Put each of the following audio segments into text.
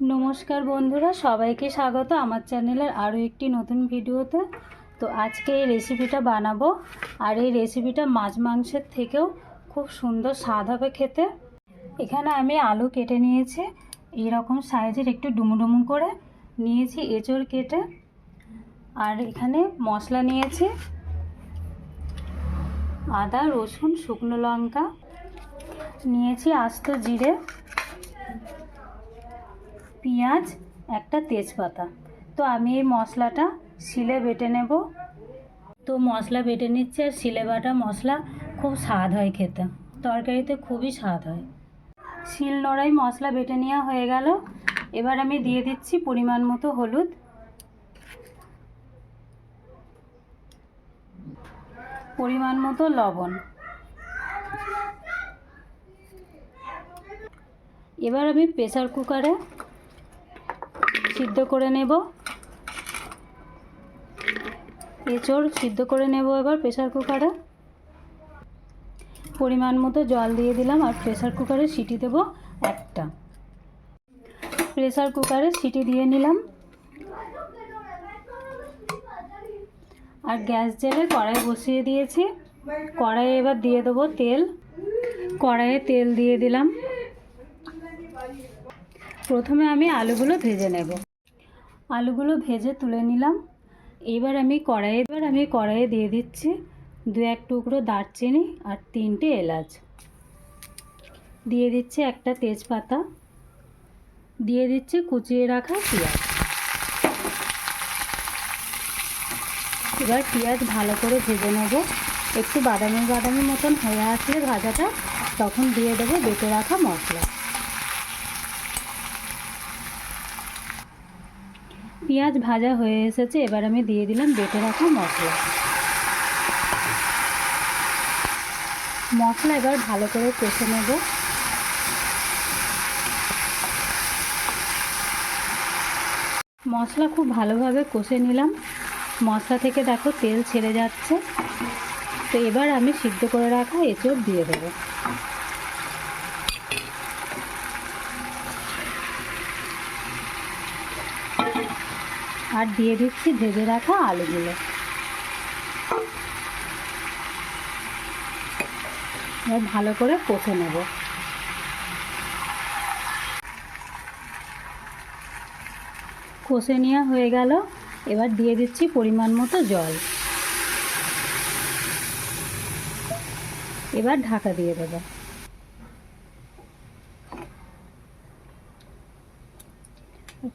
নমস্কার বন্ধুরা, সবাইকে স্বাগত আমার চ্যানেলের আরও একটি নতুন ভিডিওতে। তো আজকে এই রেসিপিটা বানাবো, আর এই রেসিপিটা মাছ মাংসের থেকেও খুব সুন্দর স্বাদ হবে খেতে। এখানে আমি আলু কেটে নিয়েছি এইরকম সাইজের একটু ডুমুডুমু করে নিয়েছি এঁচড় কেটে। আর এখানে মশলা নিয়েছি, আদা, রসুন, শুকনো লঙ্কা, নিয়েছি আস্ত জিরে। পেঁয়াজ, একটা তেজপাতা। তো আমি এই মশলাটা শিলে বেটে নেব। তো মশলা বেটে নিচ্ছে আর শিলে বাটা মশলা খুব স্বাদ হয় খেতে। তরকারিতে খুবই স্বাদ হয়। শিল নোড়াই মশলা বেটে নেওয়া হয়ে গেল। এবার আমি দিয়ে দিচ্ছি পরিমাণ মতো হলুদ। পরিমাণ মতো লবণ। এবার আমি প্রেসার কুকারে সিদ্ধ করে নেব। এঁচড় সিদ্ধ করে নেব এবার প্রেসার কুকারে। পরিমাণ মতো জল দিয়ে দিলাম আর প্রেসার কুকারে সিটি দেব একটা। প্রেসার কুকারে সিটি দিয়ে নিলাম। আর গ্যাস জেলে কড়াই বসিয়ে দিয়েছি। কড়াইয়ে এবার দিয়ে দেবো তেল। কড়াইয়ে তেল দিয়ে দিলাম। প্রথমে আমি আলুগুলো ভেজে নেব। আলুগুলো ভেজে তুলে নিলাম। এবার আমি কড়াইয়ে, এবার আমি কড়াইয়ে দিয়ে দিচ্ছি দু এক টুকরো দারচিনি আর তিনটে এলাচ। দিয়ে দিচ্ছি একটা তেজপাতা। দিয়ে দিচ্ছি কুচিয়ে রাখা পেঁয়াজ। এবার পেঁয়াজ ভালো করে ভেজে নেব। একটু বাদামি বাদামি মতন হয়ে আসলে ভাজাটা, তখন দিয়ে দেবো বেটে রাখা মশলা। পেঁয়াজ ভাজা হয়ে এসেছে, এবার আমি দিয়ে দিলাম বেটে রাখা মশলা। মশলা এবার ভালো করে কষে নেব। মশলা খুব ভালোভাবে কষে নিলাম। মশলা থেকে দেখো তেল ছেড়ে যাচ্ছে। তো এবার আমি সিদ্ধ করে রাখা এঁচড় দিয়ে দেবো। আর দিয়ে দিচ্ছি ভেজে রাখা আলুগুলো। ভালো করে কষে নেব। কষে নেওয়া হয়ে গেল। এবার দিয়ে দিচ্ছি পরিমাণ মতো জল। এবার ঢাকা দিয়ে দেবো।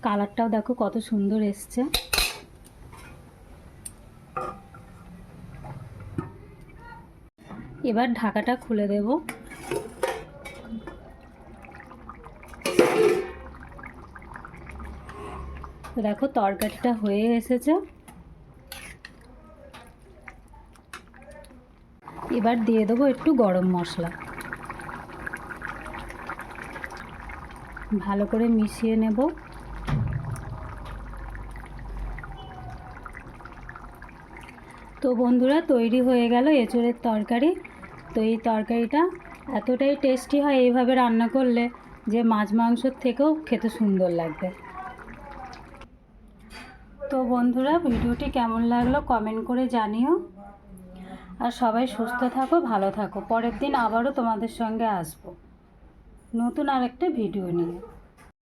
কালারটাও দেখো কত সুন্দর এসছে। এবার ঢাকাটা খুলে দেব। দেখো তরকারিটা হয়ে এসেছে। এবার দিয়ে দেবো একটু গরম মশলা। ভালো করে মিশিয়ে নেব। তো বন্ধুরা, তৈরি হয়ে গেল এঁচড়ের তরকারি। তো এই তরকারিটা এতটাই টেস্টি হয় এইভাবে রান্না করলে যে মাছ মাংসর থেকেও খেতে সুন্দর লাগবে। তো বন্ধুরা, ভিডিওটি কেমন লাগল কমেন্ট করে জানিও। আর সবাই সুস্থ থাকো, ভালো থাকো। পরের দিন আবারও তোমাদের সঙ্গে আসব। নতুন আরেকটা ভিডিও নিয়ে।